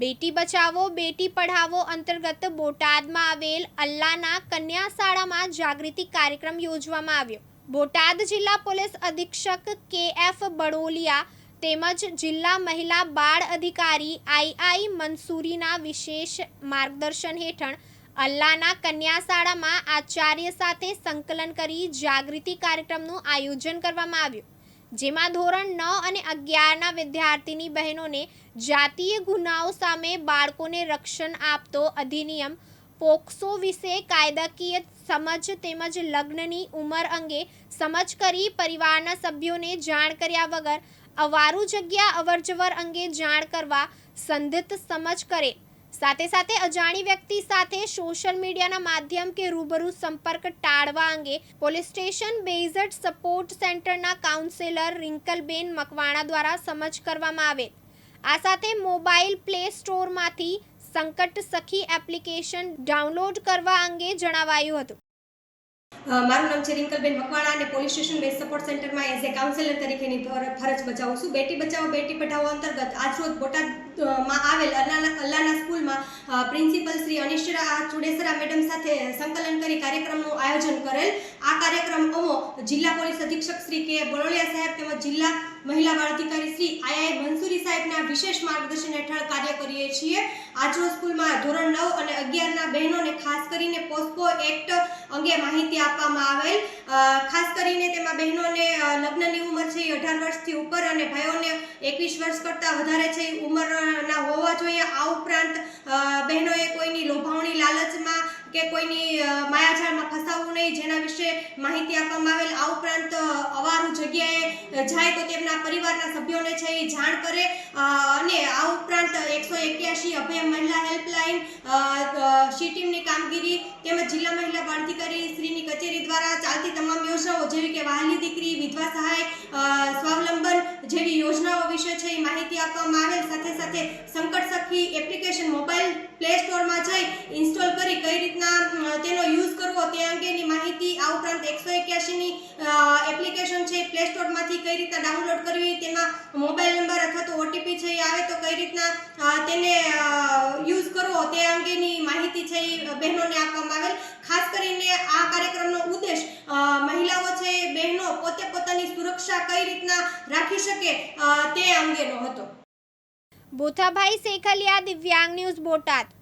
બેટી બચાવો, બેટી પઢાવો અંતર્ગત બોટાદમાં આવેલ અલ્લાના કન્યા શાળામાં જાગૃતિ કાર્યક્રમ યોજવામાં આવ્યો. બોટાદ જિલ્લા પોલીસ અધિક્ષક કે એફ બડોલિયા તેમજ જિલ્લા મહિલા બાળ અધિકારી આઈઆઈ આઈ મંસૂરીના વિશેષ માર્ગદર્શન હેઠળ અલ્લાના કન્યા શાળામાં આચાર્ય સાથે સંકલન કરી જાગૃતિ કાર્યક્રમનું આયોજન કરવામાં આવ્યું. જેમાં ધોરણ નવ અને અગિયારના વિદ્યાર્થીની બહેનોને જાતીય ગુનાઓ સામે બાળકોને રક્ષણ આપતો અધિનિયમ પોક્સો વિશે કાયદાકીય સમજ તેમજ લગ્નની ઉંમર અંગે સમજ કરી પરિવારના સભ્યોને જાણ કર્યા વગર અવારું જગ્યા અવરજવર અંગે જાણ કરવા સંધિત સમજ કરે. સાથે સાથે અજાણી વ્યક્તિ સાથે સોશિયલ મીડિયાના માધ્યમ કે રૂબરૂ સંપર્ક ટાળવા અંગે પોલીસ સ્ટેશન બેઝડ સપોર્ટ સેન્ટરના કાઉન્સેલર રિંકલબેન મકવાણા દ્વારા સમજ કરવામાં આવે. આ સાથે મોબાઈલ પ્લે સ્ટોરમાંથી સંકટ સખી એપ્લિકેશન ડાઉનલોડ કરવા અંગે જણાવાયું હતું. મારું નામ છે રિંકલબેન મકવાણા અને પોલીસ સ્ટેશન બેઝ સપોર્ટ સેન્ટરમાં એઝ એ કાઉન્સેલર તરીકેની ફરજ બજાવું છું. બેટી બચાવો, બેટી પઢાઓ અંતર્ગત આજરોજ બોટાદમાં આવેલ અલ્લાના સ્કૂલમાં પ્રિન્સિપલ શ્રી અનિશ્વરા ચુડેસરા મેડમ સાથે સંકલન કરી કાર્યક્રમનું આયોજન કરેલ. આ કાર્યક્રમ અમો જિલ્લા પોલીસ અધિક્ષક શ્રી કે બરોલિયા સાહેબ તેમજ જિલ્લા મહિલા બાળ અધિકારી શ્રી આઈઆઈ મંસૂરી સાહેબના વિશેષ માર્ગદર્શન હેઠળ કાર્ય કરીએ છીએ. આજરોજ સ્કૂલમાં ધોરણ નવ અને અગિયારના બહેનોને ખાસ કરીને પોસ્કો એક્ટ અંગે માહિતી આપવામાં આવેલ. ખાસ કરીને તેમાં બહેનોને લગ્નની ઉંમર છે એ અઢાર વર્ષથી ઉપર અને ભાઈઓને એકવીસ વર્ષ કરતાં વધારે છે ઉંમરના હોવા જોઈએ. આ ઉપરાંત બહેનોએ કોઈની લોભાવણી લાલચમાં કે કોઈની માયાજાળમાં ફસાવવું નહીં, જેના વિશે માહિતી આપવામાં આવેલ, આ ઉપરાંત અવારું જગ્યાએ જાય તો તેમના પરિવારના સભ્યોને છે એ જાણ કરે અને આ ઉપરાંત એકસો એક્યાસી અભય મહિલા હેલ્પલાઇન સી ટીમની કામગીરી તેમજ જિલ્લા મહિલા બાળધિકારી શ્રીની કચેરી દ્વારા ચાલતી તમામ યોજનાઓ જેવી કે વહાલી દીકરી, વિધવા સહાય સ્વાવલંબન જેવી યોજનાઓ વિશે છે એ માહિતી આપવામાં આવેલ. સાથે સાથે સંકટ સખી એપ્લિકેશન પ્લે સ્ટોરમાં જઈ ઇન્સ્ટોલ કરી કઈ રીતના તેનો યુઝ કરવો તે અંગેની માહિતી આ ઉપરાંત એકસો એક્યાસીની એપ્લિકેશન છે પ્લે સ્ટોરમાંથી કઈ રીતના ડાઉનલોડ કરવી, તેમાં મોબાઈલ નંબર અથવા તો ઓટીપી છે એ આવે તો કઈ રીતના તેને યુઝ કરવો તે અંગેની માહિતી છે એ બહેનોને આપવામાં આવેલ. ખાસ કરીને આ કાર્યક્રમનો ઉદ્દેશ મહિલાઓ છે બહેનો પોતે પોતાની સુરક્ષા કઈ રીતના રાખી શકે તે અંગેનો હતો. બોથાભાઈ શેખલિયા દિવ્યાંગ ન્યૂઝ બોટાદ